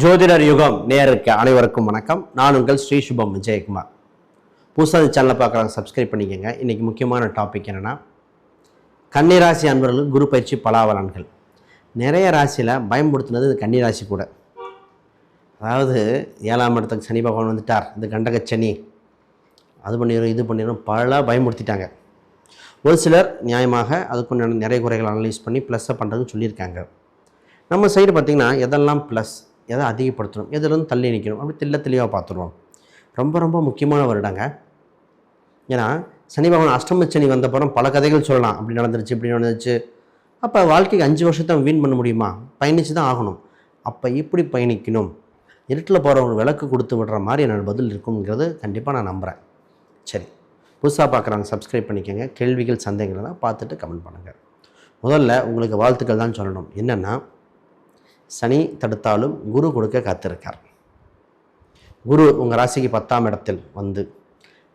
ஜோதிடர் யுகம் நேருக்கு அனைவருக்கும் வணக்கம். நான் உங்கள் ஸ்ரீ சுபம் விஜயகுமார். புதுசாக சேனலை பார்க்குறாங்க சப்ஸ்கிரைப் பண்ணிக்கோங்க. இன்றைக்கி முக்கியமான டாபிக் என்னென்னா கன்னிராசி அன்பர்களுக்கு குரு பயிற்சி பலாவலன்கள் நிறைய ராசியில் பயன்படுத்தினது இது கன்னிராசி கூட. அதாவது ஏழாம் இடத்துக்கு சனி பகவான் வந்துட்டார். இது கண்டக சனி. அது பண்ணிடும் இது பண்ணிடும் பல பயன்படுத்திட்டாங்க. ஒரு சிலர் நியாயமாக அதுக்குண்டான நிறைய குறைகள் அனலைஸ் பண்ணி ப்ளஸ்ஸை பண்ணுறதுன்னு சொல்லியிருக்காங்க. நம்ம சைடு பார்த்திங்கன்னா எதெல்லாம் ப்ளஸ் எதை அதிகப்படுத்தணும் எதுலேருந்து தள்ளி நிற்கணும் அப்படி தெல்ல தெளிவாக பார்த்துருவோம். ரொம்ப ரொம்ப முக்கியமான வருடங்க. ஏன்னா சனி பகவான் அஷ்டம சனி வந்தப்புறம் பல கதைகள் சொல்லலாம். அப்படி நடந்துருச்சு இப்படி நடந்துச்சு அப்போ வாழ்க்கைக்கு அஞ்சு வருஷத்தை வீண் பண்ண முடியுமா? பயணித்து தான் ஆகணும். அப்போ இப்படி பயணிக்கணும். இருட்டில் போகிறவங்க விளக்கு கொடுத்து விடுற மாதிரி என்னோட பதில் இருக்குங்கிறது கண்டிப்பாக நான் நம்புகிறேன் சரி. புதுசாக பார்க்குறாங்க சப்ஸ்கிரைப் பண்ணிக்கோங்க. கேள்விகள் சந்தேகங்கள்லாம் பார்த்துட்டு கமெண்ட் பண்ணுங்கள் முதல்ல உங்களுக்கு வாழ்த்துக்கள் தான் சொல்லணும். என்னென்னா சனி தடுத்தாலும் குரு கொடுக்க காத்திருக்கார். குரு உங்கள் ராசிக்கு பத்தாம் இடத்தில் வந்து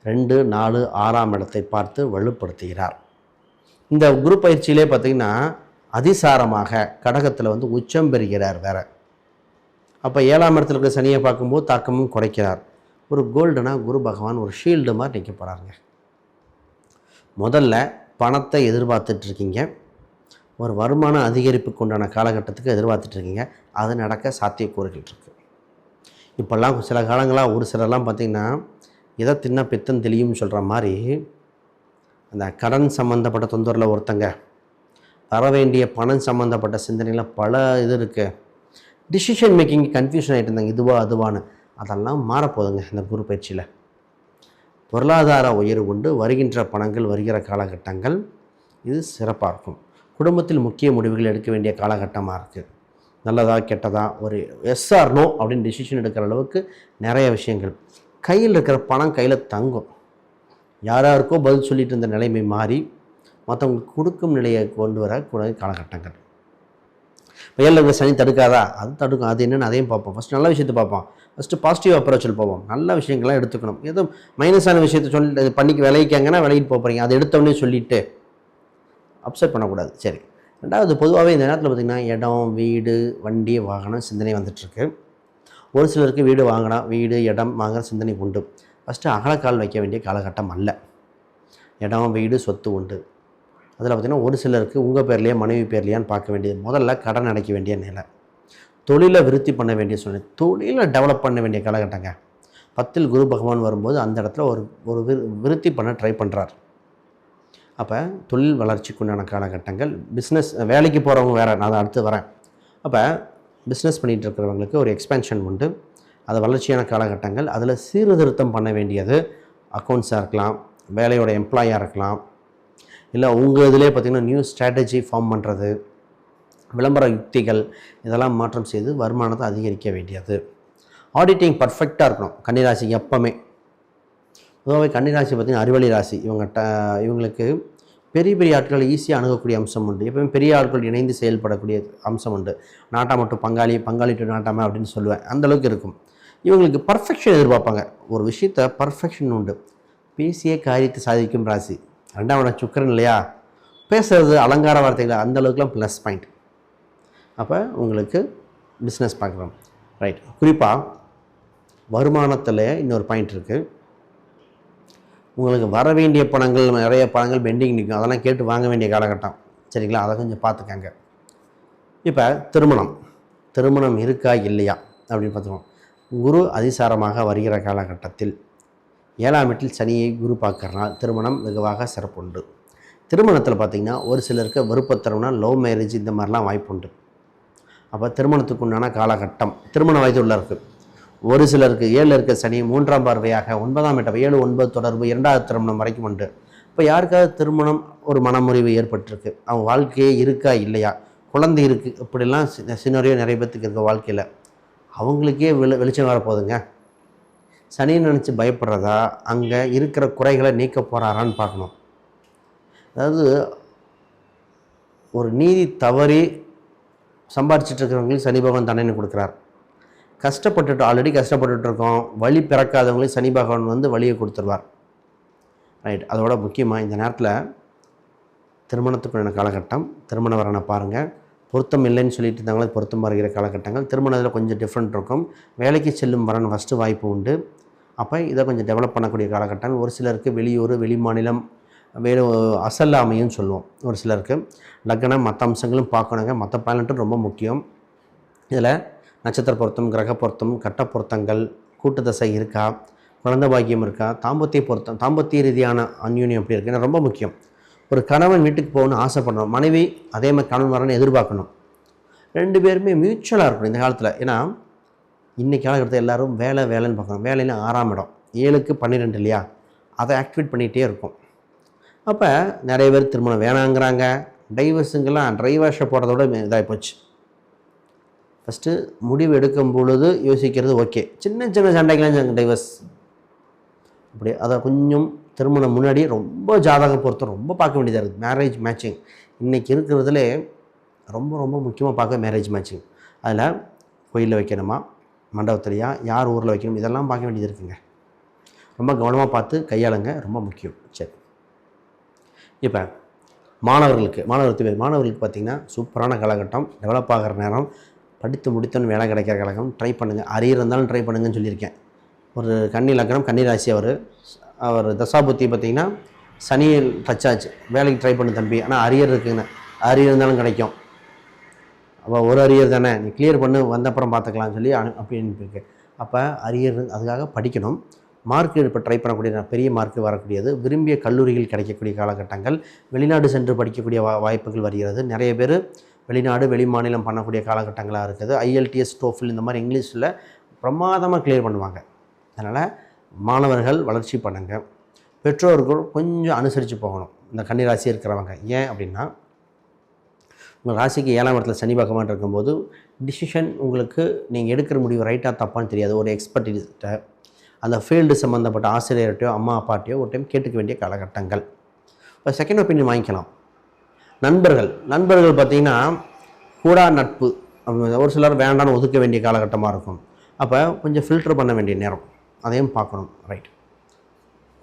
ரெண்டு நாலு ஆறாம் இடத்தை பார்த்து வலுப்படுத்துகிறார். இந்த குரு பயிற்சியிலே பார்த்தீங்கன்னா அதிசாரமாக கடகத்தில் வந்து உச்சம் பெறுகிறார் வேற. அப்போ ஏழாம் இடத்துல இருக்கிற சனியை பார்க்கும்போது தாக்கமும் குறைக்கிறார். ஒரு கோல்டுனா குரு பகவான் ஒரு ஷீல்டு மாதிரி நிற்க போகிறாருங்க முதல்ல பணத்தை எதிர்பார்த்துட்ருக்கீங்க ஒரு வருமான அதிகரிப்புக்கு உண்டான காலகட்டத்துக்கு எதிர்பார்த்துட்ருக்கீங்க. அது நடக்க சாத்தியக்கூறுகள் இருக்குது இப்போல்லாம் சில காலங்களாக ஒரு சிலர்லாம் பார்த்திங்கன்னா எதை தின்ன பித்தம் தெளியும்னு சொல்கிற மாதிரி அந்த கடன் சம்மந்தப்பட்ட தொந்தரில் ஒருத்தங்க வர வேண்டிய பணம் சம்மந்தப்பட்ட சிந்தனையில் பல இது இருக்குது டிசிஷன் மேக்கிங் கன்ஃபியூஷன் ஆகிட்டு இருந்தாங்க. இதுவா அதுவான்னு. அதெல்லாம் மாறப்போகுதுங்க இந்த குரு பயிற்சியில். பொருளாதார உயர்வு உண்டு. வருகின்ற பணங்கள் வருகிற காலகட்டங்கள் இது சிறப்பாக இருக்கும். குடும்பத்தில் முக்கிய முடிவுகள் எடுக்க வேண்டிய காலகட்டமாக இருக்குது. நல்லதா கெட்டதா ஒரு எஸ்ஆர் நோ அப்படின்னு டிசிஷன் எடுக்கிற அளவுக்கு நிறைய விஷயங்கள். கையில் இருக்கிற பணம் கையில் தங்கும். யார் யாருக்கோ பதில் சொல்லிட்டு இருந்த நிலைமை மாறி மற்றவங்களுக்கு கொடுக்கும் நிலையை கொண்டு வர கூட காலகட்டங்கள். ஏழில் இருக்கிற சனி தடுக்காதா? அது தடுக்கும். அது என்னென்னு அதையும் பார்ப்போம். ஃபஸ்ட் நல்ல விஷயத்தை பார்ப்போம். ஃபஸ்ட்டு பாசிட்டிவ் அப்ரோச்சில் போவோம். நல்ல விஷயங்கள்லாம் எடுத்துக்கணும். ஏதோ மைனஸான விஷயத்தை சொல்லி பண்ணிக்கு விளைவிக்காங்கன்னா விளையிட்டு போகிறீங்க அதை எடுத்தோடனே சொல்லிவிட்டு அப்செட் பண்ணக்கூடாது. சரி. ரெண்டாவது பொதுவாகவே இந்த நேரத்தில் பார்த்திங்கன்னா இடம் வீடு வண்டி வாகனம் சிந்தனை வந்துட்டுருக்கு. ஒரு சிலருக்கு வீடு வாங்கினா வீடு இடம் வாங்குற சிந்தனை உண்டு. ஃபஸ்ட்டு அகலக்கால் வைக்க வேண்டிய காலகட்டம் அல்ல. இடம் வீடு சொத்து உண்டு. அதில் பார்த்திங்கன்னா ஒரு சிலருக்கு உங்கள் பேர்லையே மனைவி பேர்லையான்னு பார்க்க வேண்டியது முதல்ல கடன் அடைக்க வேண்டிய நிலை. தொழிலை விருத்தி பண்ண வேண்டிய சூழ்நிலை. தொழிலை டெவலப் பண்ண வேண்டிய காலகட்டங்க. பத்தில் குரு பகவான் வரும்போது அந்த இடத்துல ஒரு ஒரு விரு விருத்தி பண்ண ட்ரை பண்ணுறார் அப்போ தொழில் வளர்ச்சிக்குண்டான காலகட்டங்கள் பிஸ்னஸ் வேலைக்கு போகிறவங்க வேறு நான் அடுத்து வரேன். அப்போ பிஸ்னஸ் பண்ணிகிட்டு இருக்கிறவங்களுக்கு ஒரு எக்ஸ்பென்ஷன் உண்டு. அது வளர்ச்சியான காலகட்டங்கள். அதில் சீர்திருத்தம் பண்ண வேண்டியது அக்கௌண்ட்ஸாக இருக்கலாம் வேலையோட எம்ப்ளாயாக இருக்கலாம். இல்லை உங்கள் இதிலே பார்த்திங்கன்னா நியூ ஸ்ட்ராட்டஜி ஃபார்ம் பண்ணுறது விளம்பர யுக்திகள் இதெல்லாம் மாற்றம் செய்து வருமானத்தை அதிகரிக்க வேண்டியது. ஆடிட்டிங் பர்ஃபெக்டாக இருக்கணும். கன்னிராசி எப்போவுமே பொதுவாகவே கன்னிராசி பார்த்திங்கன்னா அறிவழி ராசி. இவங்க ட இவங்களுக்கு பெரிய பெரிய ஆட்களை ஈஸியாக அணுகக்கூடிய அம்சம் உண்டு. எப்பவுமே பெரிய ஆட்கள் இணைந்து செயல்படக்கூடிய அம்சம் உண்டு. நாட்டா மட்டும் பங்காளி பங்காளி டு நாட்டாம அப்படின்னு சொல்லுவேன். அந்த அளவுக்கு இருக்கும். இவங்களுக்கு பர்ஃபெக்ஷன் எதிர்பார்ப்பாங்க. ஒரு விஷயத்த பர்ஃபெக்ஷன் உண்டு. பேசிய காரியத்தை சாதிக்கும் ராசி. ரெண்டாம் இடம் சுக்கரன் இல்லையா? பேசுறது அலங்கார வார்த்தைகள் அந்த அளவுக்குலாம் ப்ளஸ் பாயிண்ட் அப்போ உங்களுக்கு பிஸ்னஸ் பார்க்குறோம் ரைட் குறிப்பாக வருமானத்தில் இன்னொரு பாயிண்ட் இருக்குது உங்களுக்கு வர வேண்டிய பணங்கள் நிறைய பணங்கள் பெண்டிங் நிற்கும் அதெல்லாம் கேட்டு வாங்க வேண்டிய காலகட்டம். சரிங்களா? அதை கொஞ்சம் பார்த்துக்கங்க. இப்போ திருமணம். திருமணம் இருக்கா இல்லையா? அப்படின்னு பார்த்துருவோம் குரு அதிசாரமாக வருகிற காலகட்டத்தில் ஏழாம் வீட்டில் சனியை குரு பார்க்கறனால் திருமணம் வெகுவாக சிறப்புண்டு. திருமணத்தில் பார்த்திங்கன்னா ஒரு சிலருக்கு விருப்பத்தரவுனா லவ் மேரேஜ் இந்த மாதிரிலாம் வாய்ப்புண்டு. அப்போ திருமணத்துக்கு உண்டான காலகட்டம் திருமண வயது உள்ளவருக்கு ஒரு சிலருக்கு ஏழில் இருக்க சனி மூன்றாம் பார்வையாக ஒன்பதாம் இடம் ஏழு ஒன்பது தொடர்பு இரண்டாவது திருமணம் வரைக்கும் உண்டு. இப்போ யாருக்காவது திருமணம் ஒரு மனமுறிவு ஏற்பட்டிருக்கு? அவங்க வாழ்க்கையே இருக்கா இல்லையா? குழந்தை இருக்குது இப்படிலாம் சின்னறியோ நிறைய பேர்த்துக்கு இருக்க வாழ்க்கையில். அவங்களுக்கே வெளி வெளிச்சம் வரப்போகுதுங்க சனின்னு நினச்சி பயப்படுறதா? அங்கே இருக்கிற குறைகளை நீக்க போகிறாரான்னு பார்க்கணும். அதாவது ஒரு நீதி தவறி சம்பாரிச்சிட்டு இருக்கிறவங்களுக்கு சனி பகவான் தண்டனை கொடுக்குறார். கஷ்டப்பட்டுட்டு ஆல்ரெடி கஷ்டப்பட்டுட்டு இருக்கோம் வழி பிறக்காதவங்களையும் சனி பகவான் வந்து வழியை கொடுத்துருவார். ரைட் அதோட முக்கியமாக இந்த நேரத்தில் திருமணத்துக்குள்ளான காலகட்டம் திருமண வரனை பாருங்கள் பொருத்தம் இல்லைன்னு சொல்லிட்டு இருந்தாங்களே பொருத்தம் வருகிற காலகட்டங்கள். திருமணத்தில் கொஞ்சம் டிஃப்ரெண்ட் இருக்கும். வேலைக்கு செல்லும் வரன் ஃபஸ்ட்டு வாய்ப்பு உண்டு. அப்போ இதை கொஞ்சம் டெவலப் பண்ணக்கூடிய காலகட்டங்கள் ஒரு சிலருக்கு வெளியூர் வெளி மாநிலம் வேறு அசல் அமையும் சொல்லுவோம். ஒரு சிலருக்கு லக்னம் மற்ற அம்சங்களும் பார்க்கணுங்க. மற்ற பேலண்ட்டும் ரொம்ப முக்கியம். இதில் நட்சத்திர பொருத்தம் கிரக பொருத்தம் கட்ட பொருத்தங்கள் கூட்டு தசை இருக்கா? குழந்தை பாக்கியம் இருக்கா? தாம்பத்திய பொருத்தம் தாம்பத்திய ரீதியான அந்யூன்யம் எப்படி இருக்குன்னு ரொம்ப முக்கியம். ஒரு கணவன் வீட்டுக்கு போகணும்னு ஆசைப்படணும் மனைவி அதே மாதிரி கணவன் வரணும்னு எதிர்பார்க்கணும். ரெண்டு பேருமே மியூச்சுவலாக இருக்கணும் இந்த காலத்தில். ஏன்னா இன்றைக்கி காலகட்டத்தில் எல்லாரும் வேலை வேலைன்னு பார்க்கணும். வேலையில் ஆறாம் இடம். ஏழுக்கு பன்னிரெண்டு இல்லையா? அதை ஆக்டிவேட் பண்ணிகிட்டே இருக்கும். அப்போ நிறைய பேர் திருமணம் வேணாங்கிறாங்க. டைவர்ஸுங்கெல்லாம் ட்ரைவர்ஸை போடுறத விட இதாகி போச்சு. ஃபஸ்ட்டு முடிவு எடுக்கும் பொழுது யோசிக்கிறது ஓகே சின்ன சின்ன சண்டைக்கெல்லாம் டைவர்ஸ் அப்படி அதை கொஞ்சம் திருமணம் முன்னாடி ரொம்ப ஜாதக பொருத்தம் ரொம்ப பார்க்க வேண்டியதாக இருக்குது. மேரேஜ் மேட்சிங் இன்றைக்கி இருக்கிறதுலே ரொம்ப ரொம்ப முக்கியமாக பார்க்க மேரேஜ் மேட்சிங் அதில் கோயிலில் வைக்கணுமா மண்டபத்துலையா யார் ஊரில் வைக்கணும் இதெல்லாம் பார்க்க வேண்டியது இருக்குங்க. ரொம்ப கவனமாக பார்த்து கையாளுங்க ரொம்ப முக்கியம். சரி. இப்போ மாணவர்களுக்கு மாணவர்களுக்கு மாணவர்களுக்கு பார்த்திங்கன்னா சூப்பரான காலகட்டம் டெவலப் ஆகிற நேரம் படித்து முடித்தோன்னு வேலை கிடைக்கிற கழகம் ட்ரை பண்ணுங்கள் அரியர் இருந்தாலும் ட்ரை பண்ணுங்கன்னு சொல்லியிருக்கேன். ஒரு கன்னி லக்கணம் கன்னி ராசி அவர். அவர் தசாபுத்தி பார்த்திங்கன்னா சனியில் டச் ஆச்சு. வேலைக்கு ட்ரை பண்ணு தம்பி. ஆனால் அரியர் இருக்குங்கண்ணே அரியர் இருந்தாலும் கிடைக்கும். அப்போ ஒரு அரியர் தானே. நீ கிளியர் பண்ணு வந்த அப்புறம் பார்த்துக்கலாம்னு சொல்லி அனு அப்படி அனுப்பியிருக்கு அப்போ அரியர் அதுக்காக படிக்கணும். மார்க் இப்போ ட்ரை பண்ணக்கூடிய பெரிய மார்க் வரக்கூடியது. விரும்பிய கல்லூரிகள் கிடைக்கக்கூடிய காலகட்டங்கள். வெளிநாடு சென்று படிக்கக்கூடிய வா வாய்ப்புகள் வருகிறது. நிறைய பேர் வெளிநாடு வெளி மாநிலம் பண்ணக்கூடிய காலகட்டங்களாக இருக்குது. ஐஎல்டிஎஸ் டோஃபில் இந்த மாதிரி இங்கிலீஷில் பிரமாதமாக கிளியர் பண்ணுவாங்க. அதனால் மாணவர்கள் வளர்ச்சி பண்ணுங்க. பெற்றோர்கள் கொஞ்சம் அனுசரித்து போகணும். இந்த கன்னிராசி இருக்கிறவங்க. ஏன் அப்படின்னா உங்கள் ராசிக்கு ஏழாம் இடத்துல சனி பகவான் இருக்கும்போது டிசிஷன் உங்களுக்கு நீங்கள் எடுக்கிற முடிவு ரைட்டாக தப்பான்னு தெரியாது. ஒரு எக்ஸ்பர்ட்டிட்ட அந்த ஃபீல்டு சம்மந்தப்பட்ட ஆசிரியர்கிட்டையோ அம்மா அப்பாட்டையோ ஒரு டைம் கேட்டுக்க வேண்டிய காலகட்டங்கள். இப்போ செகண்ட் ஒப்பீனியன் வாங்கிக்கலாம். நண்பர்கள். நண்பர்கள் பார்த்திங்கன்னா கூடா நட்பு. ஒரு சிலர் வேண்டான்னு ஒதுக்க வேண்டிய காலகட்டமாக இருக்கும். அப்போ கொஞ்சம் ஃபில்டர் பண்ண வேண்டிய நேரம். அதையும் பார்க்கணும். ரைட்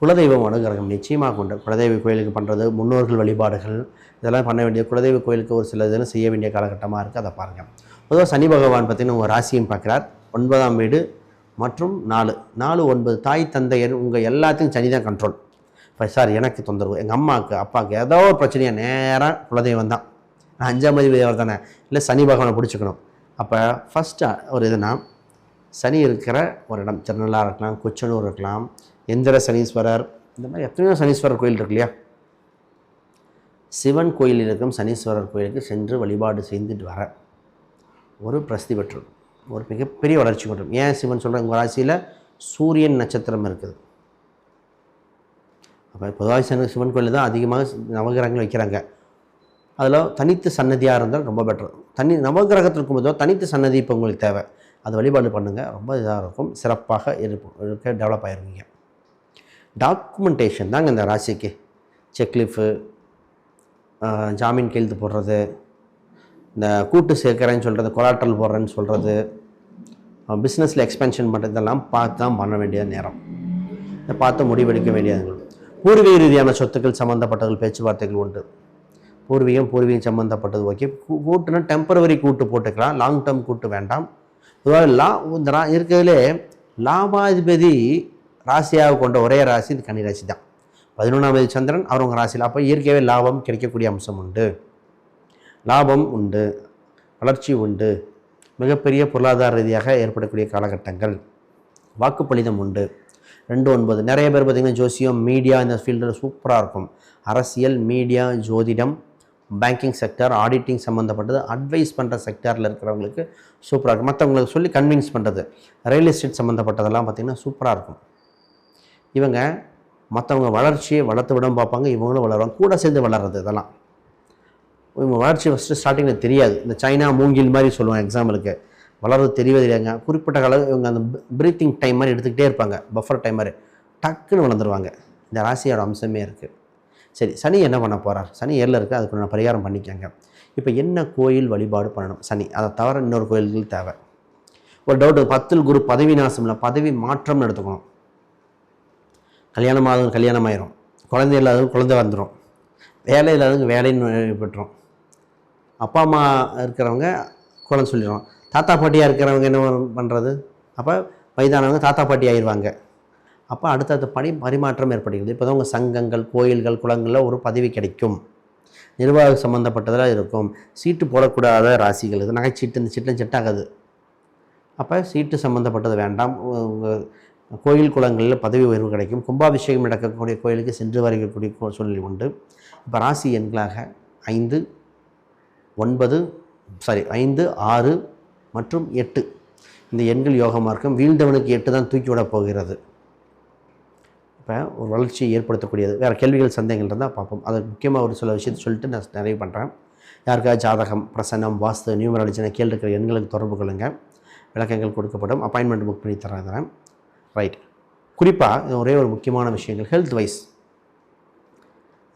குலதெய்வம் அனுகிரகம் நிச்சயமாக கொண்டு குலதெய்வ கோயிலுக்கு பண்ணுறது முன்னோர்கள் வழிபாடுகள் இதெல்லாம் பண்ண வேண்டிய குலதெய்வ கோயிலுக்கு ஒரு சில இதெல்லாம் செய்ய வேண்டிய காலகட்டமாக இருக்குது அதை பாருங்கள் பொதுவாக சனி பகவான் பார்த்தீங்கன்னா உங்கள் ராசியும் பார்க்குறார். ஒன்பதாம் வீடு மற்றும் நாலு. நாலு ஒன்பது தாய் தந்தையர் உங்கள் எல்லாத்தையும் சனி தான் கண்ட்ரோல் சார் எனக்கு தொந்தரவு. எங்கள் அம்மாவுக்கு அப்பாவுக்கு ஏதோ ஒரு பிரச்சனையாக நேராக குலதெய்வம் தான். நான் அஞ்சாம் மதி அவர் தானே இல்லை சனி பகவானை பிடிச்சிக்கணும். அப்போ ஃபஸ்ட்டு ஒரு இதுனா சனி இருக்கிற ஒரு இடம் திருநள்ளா இருக்கலாம் கொச்சனூர் இருக்கலாம் எந்திர சனீஸ்வரர் இந்த மாதிரி எத்தனையோ சனீஸ்வரர் கோயில் இருக்கு இல்லையா? சிவன் கோயில் இருக்கும் சனீஸ்வரர் கோயிலுக்கு சென்று வழிபாடு செய்துட்டு வர ஒரு பிரசித்தி பெற்றும் ஒரு மிகப்பெரிய வளர்ச்சி பெற்றும் ஏன் சிவன் சொல்கிறேன் உங்கள் ராசியில் சூரியன் நட்சத்திரம் இருக்குது. அப்போ பொதுவாக சிவன் சிவன் கோயில் தான் அதிகமாக நவகிரகங்கள் வைக்கிறாங்க. அதில் தனித்து சன்னதியாக இருந்தால் ரொம்ப பெட்டர் தனி நவகிரகத்தில் இருக்கும்போதோ தனித்து சன்னதி இப்போ உங்களுக்கு தேவை. அது வழிபாடு பண்ணுங்கள் ரொம்ப இதாக இருக்கும். சிறப்பாக இருப்போம் இருக்க டெவலப் ஆகிருவீங்க டாக்குமெண்டேஷன் தாங்க இந்த ராசிக்கு. செக்லிஃபு ஜாமீன் கையெழுத்து போடுறது. இந்த கூட்டு சேர்க்குறேன்னு சொல்கிறது கொலாட்டல் போடுறேன்னு சொல்கிறது பிஸ்னஸில் எக்ஸ்பென்ஷன் பண்ணுறதெல்லாம் பார்த்து தான் பண்ண வேண்டிய நேரம். இதை பார்த்து முடிவெடுக்க வேண்டியது. பூர்வீக ரீதியான சொத்துக்கள் சம்மந்தப்பட்டது பேச்சுவார்த்தைகள் உண்டு. பூர்வீகம் பூர்வீகம் சம்மந்தப்பட்டது ஓகே. கூட்டுனா டெம்பரவரி கூட்டு போட்டுக்கலாம். லாங் டேர்ம் கூட்டு வேண்டாம். பொதுவாக லா இந்த இருக்கிறதுலே லாபாதிபதி ராசியாக கொண்ட ஒரே ராசி இந்த கன்னி ராசி தான். பதினொன்றாவது சந்திரன் அவர் உங்கள் ராசியில். அப்போ இயற்கையாகவே லாபம் கிடைக்கக்கூடிய அம்சம் உண்டு. லாபம் உண்டு. வளர்ச்சி உண்டு. மிகப்பெரிய பொருளாதார ரீதியாக ஏற்படக்கூடிய காலகட்டங்கள். வாக்குப்பளிதம் உண்டு. ரெண்டு ஒன்பது. நிறைய பேர் பார்த்திங்கன்னா ஜோசியம் மீடியா இந்த ஃபீல்டில் சூப்பராக இருக்கும். அரசியல் மீடியா ஜோதிடம் பேங்கிங் செக்டர் ஆடிட்டிங் சம்மந்தப்பட்டது அட்வைஸ் பண்ணுற செக்டரில் இருக்கிறவங்களுக்கு சூப்பராக இருக்கும். மற்றவங்களுக்கு சொல்லி கன்வின்ஸ் பண்ணுறது ரியல் எஸ்டேட் சம்மந்தப்பட்டதெல்லாம் பார்த்திங்கன்னா சூப்பராக இருக்கும். இவங்க மற்றவங்க வளர்ச்சியை வளர்த்து விட பார்ப்பாங்க இவங்களும் வளருவாங்க. கூட சேர்ந்து வளர்றது இதெல்லாம். இவங்க வளர்ச்சி ஃபஸ்ட்டு ஸ்டார்டிங்கில் தெரியாது. இந்த சைனா மூங்கில் மாதிரி சொல்லுவாங்க எக்ஸாம்பிளுக்கு வளர்றது தெரியவே குறிப்பிட்ட கால இவங்க அந்த ப்ரீத்திங் டைம் மாதிரி எடுத்துக்கிட்டே இருப்பாங்க. பஃபர் டைம் மாதிரி. டக்குன்னு வளர்ந்துருவாங்க. இந்த ராசியோட அம்சமே இருக்குது சரி சனி என்ன பண்ண போகிறார் சனி ஏரில் இருக்குது அதுக்கு நான் பரிகாரம் பண்ணிக்கங்க. இப்போ என்ன கோயில் வழிபாடு பண்ணணும்? சனி. அதை தவிர இன்னொரு கோயில்கள் தேவை. ஒரு டவுட் பத்தில் குரு பதவி நாசம் இல்லை. பதவி மாற்றம்னு எடுத்துக்கணும். கல்யாணம் ஆகுது கல்யாணம் ஆயிரும். குழந்தை இல்லாதவங்க குழந்தை வந்துடும் வேலை இல்லாதவங்க வேலைன்னு பெற்றோம். அப்பா அம்மா இருக்கிறவங்க குழந்தை சொல்லிடுவோம் தாத்தா பாட்டியாக இருக்கிறவங்க என்ன பண்ணுறது அப்போ வயதானவங்க தாத்தா பாட்டி ஆயிடுவாங்க. அப்போ அடுத்தடுத்த பணி பரிமாற்றம் ஏற்படுகிறது. இப்போ தான் உங்கள் சங்கங்கள் கோயில்கள் குளங்களில் ஒரு பதவி கிடைக்கும். நிர்வாக சம்மந்தப்பட்டதெல்லாம் இருக்கும். சீட்டு போடக்கூடாத ராசிகள் இது. நகைச்சீட்டு இந்த சீட்டில் செட் ஆகாது. அப்போ சீட்டு சம்மந்தப்பட்டது வேண்டாம். உங்கள் கோயில் குளங்களில் பதவி உயர்வு கிடைக்கும். கும்பாபிஷேகம் நடக்கக்கூடிய கோயிலுக்கு சென்று வருகக்கூடிய சூழ்நிலை உண்டு. இப்போ ராசி எண்களாக ஐந்து ஒன்பது சாரி ஐந்து ஆறு மற்றும் எட்டு. இந்த எண்கள் யோக மார்க்கம் வீழ்ந்தவனுக்கு எட்டு தான் தூக்கி விட போகிறது. இப்போ ஒரு வளர்ச்சியை ஏற்படுத்தக்கூடியது. வேறு கேள்விகள் சந்தேகங்கள் இருந்தால் பார்ப்போம். அது முக்கியமாக ஒரு சில விஷயத்தை சொல்லிட்டு நான் நிறைவு பண்ணுறேன் யாருக்காவது ஜாதகம் பிரசன்னம் வாஸ்து நியூமராலஜி கேள்வி இருக்கிற எண்களுக்கு தொடர்பு கொள்ளுங்கள் விளக்கங்கள் கொடுக்கப்படும். அப்பாயின்மெண்ட் புக் பண்ணி தரேன் ரைட் குறிப்பாக ஒரே ஒரு முக்கியமான விஷயங்கள். ஹெல்த் வைஸ்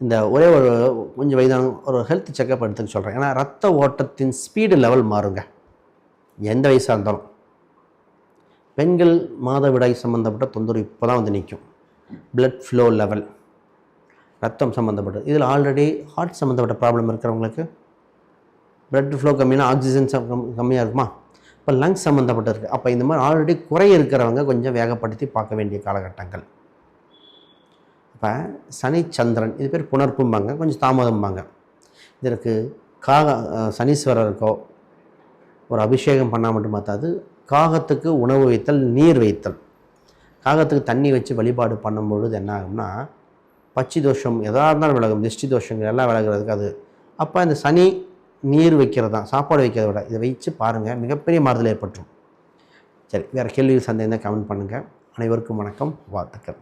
இந்த ஒரே ஒரு கொஞ்சம் வயதான ஒரு ஹெல்த் செக்கப் எடுத்துன்னு சொல்கிறேன் ஏன்னா ரத்த ஓட்டத்தின் ஸ்பீடு லெவல் மாறுங்க. எந்த வயசாக இருந்தாலும். பெண்கள் மாதவிடாய் சம்மந்தப்பட்ட தொந்தரவு இப்போ தான் வந்து நிற்கும். பிளட் ஃப்ளோ லெவல் ரத்தம் சம்மந்தப்பட்டது இதில் ஆல்ரெடி ஹார்ட் சம்மந்தப்பட்ட ப்ராப்ளம் இருக்கிறவங்களுக்கு பிளட் ஃப்ளோ கம்மினா ஆக்சிஜன் கம்மியாக இருக்குமா? இப்போ லங்ஸ் சம்மந்தப்பட்டு இருக்குது அப்போ இந்த மாதிரி ஆல்ரெடி குறை இருக்கிறவங்க கொஞ்சம் வேகப்படுத்தி பார்க்க வேண்டிய காலகட்டங்கள். இப்போ சனி சந்திரன் இது பேர் புணர்ப்பும்பாங்க கொஞ்சம் தாமதம்பாங்க. இதற்கு காக சனீஸ்வரருக்கோ ஒரு அபிஷேகம் பண்ணால் மட்டும் பார்த்தாது காகத்துக்கு உணவு வைத்தல் நீர் வைத்தல். காகத்துக்கு தண்ணி வச்சு வழிபாடு பண்ணும்பொழுது என்ன ஆகும்னா பச்சி தோஷம் எதாக இருந்தாலும் விலகும். திருஷ்டி தோஷங்கள் எல்லாம் விலகிறதுக்கு அது. அப்போ இந்த சனி நீர் வைக்கிறது தான் சாப்பாடு வைக்கிறத விட இதை வச்சு பாருங்கள் மிகப்பெரிய மாறுதல் ஏற்பட்டுரும். சரி வேறு கேள்வி சந்தேகம் கமெண்ட் பண்ணுங்கள் அனைவருக்கும் வணக்கம் வாழ்த்துக்கள்.